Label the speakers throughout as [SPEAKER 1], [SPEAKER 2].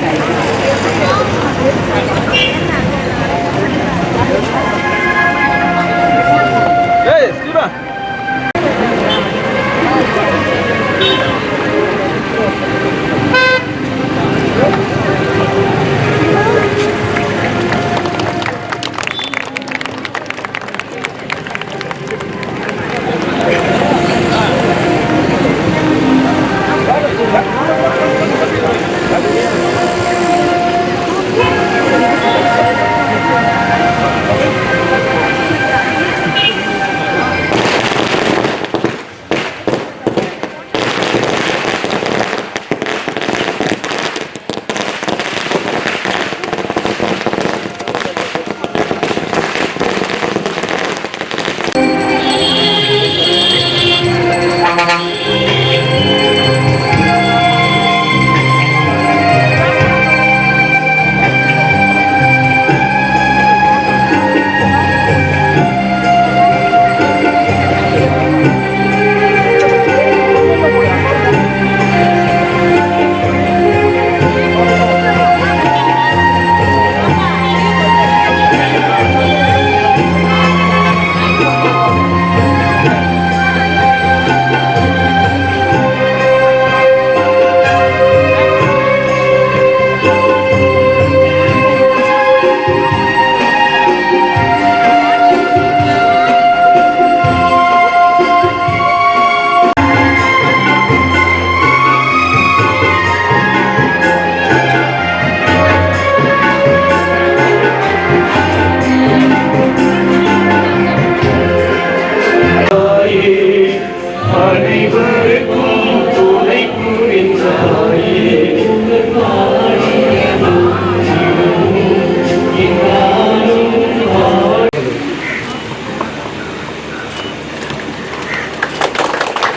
[SPEAKER 1] guys.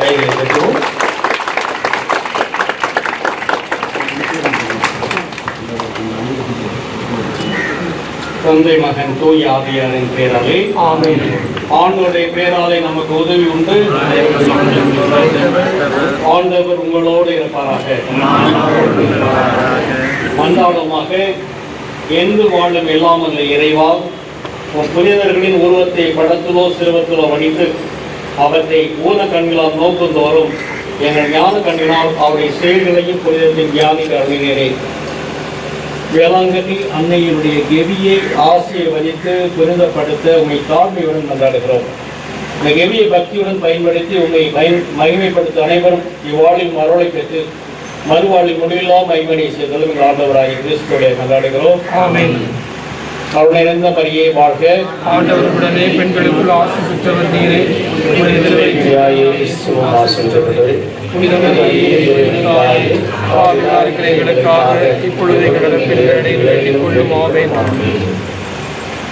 [SPEAKER 1] கைகளை தட்டுவோம் தந்தை மகன் தூய் ஆவியாரின் பேராலே ஆண்டவருடைய பேராலே நமக்கு உதவி உண்டு. ஆண்டவர் உங்களோடு இருப்பாராக. மண்டாளமாக எந்த வாழும் இல்லாமல் இறைவா. உன் புனிதர்களின் உருவத்தை படத்திலோ சிறுவத்திலோ வடித்து அவற்றை ஊன கண்களால் நோக்கும் தோறும் எங்கள் ஞான கண்ணினால் அவருடைய செயல்களையும் புனிதத்தின் தியானிக்க அருளினேன் வேளாங்கண்ணி அன்னையினுடைய கெவியை ஆசீர்வதித்து புனிதப்படுத்த உங்கள் தாழ்மையுடன் கொண்டாடுகிறோம். இந்த கெவியை பக்தியுடன் பயன்படுத்தி உங்களை மகிமைப்படுத்த அனைவரும் இவ்வாழின் மறுவலை பெற்று மறுவாழில் முடிவில்லா மகிமனை செய்தலும் ஆண்டவராகி கிறிஸ்துவை கொண்டாடுகிறோம்.
[SPEAKER 2] ஆமேன்.
[SPEAKER 1] அருள் நிறைந்த மரியே வாழ்க.
[SPEAKER 2] ஆண்டவருடனே பெண்களுக்குள் ஆசி பெற்றவர் நீரே. எங்களுக்காக இப்பொழுது பிள்ளைகளிடையே வேண்டிக் கொள்ளும் ஆமென்.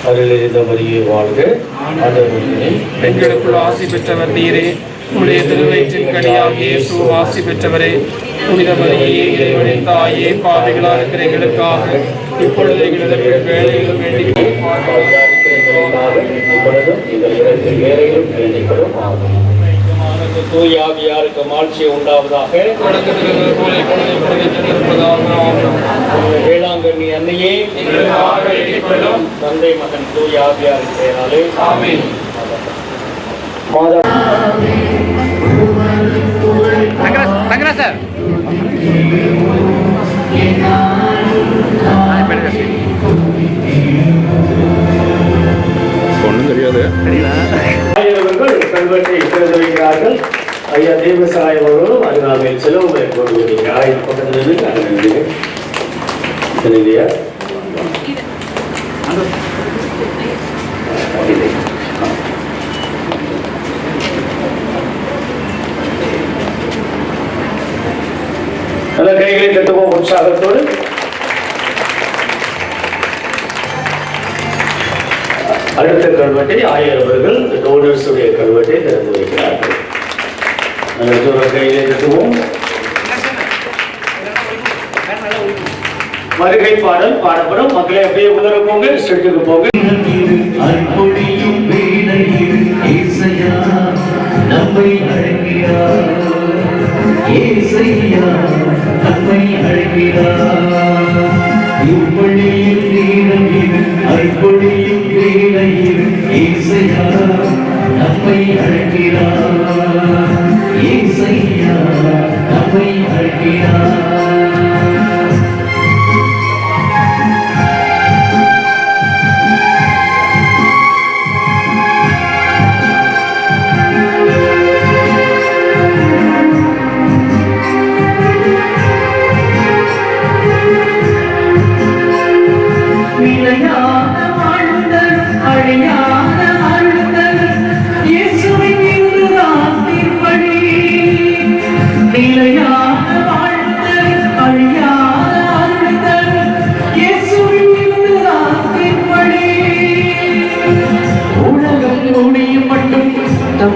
[SPEAKER 1] அருள் நிறைந்த மரியே வாழ்க. ஆண்டவருடனே.
[SPEAKER 2] பெண்களுக்குள் ஆசி பெற்றவர் நீரே. உம்முடைய திருவயிற்றின் கனியாகிய ஆசி பெற்றவரே. புனிதமரியே இறைவனின் தாயே பாவிகளாக இருக்கிற எங்களுக்காக இப்பொழுது எங்களது வேலையிலும் வேண்டிக் கொள்ளும் ஆமென்.
[SPEAKER 1] இப்பொழுதும் எங்கள் இரண்டு வேலையிலும் வேண்டிக்கொள்ளும் ஆகும் தூய் ஆவியாருக்கு மாட்சி உண்டாவதாக. வேளாங்கண்ணி அன்னையே தந்தை மகன் தூய் ஆவியாரின் பெயராலே. மாதா
[SPEAKER 3] ஒன்றும் தெரியாது.
[SPEAKER 1] கல்வெட்டை திறந்து ஐயா தேவசாயம் அவர்களும் அதனால் நாங்கள் செலவு மேற்கொண்டு நீங்கள் ஆயிரம் பக்கத்தில் இருந்து நாங்கள் நல்ல கைகளை தட்டுவோம் உற்சாகத்தோடு. அடுத்த கல்வெட்டை ஆயிரவர்கள் டோனர்ஸுடைய கல்வெட்டை திறந்து வைக்கிறார்கள். நல்ல கையிலே தட்டுவோம் வருகை பாடல் பாடப்படும். மக்களை அப்படியே உதர போங்க ஸ்டெட்டுக்கு போங்க.
[SPEAKER 4] அற்புடியும்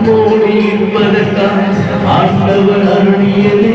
[SPEAKER 4] மோடி மதத்தால் ஆண்டவர் அருளியது.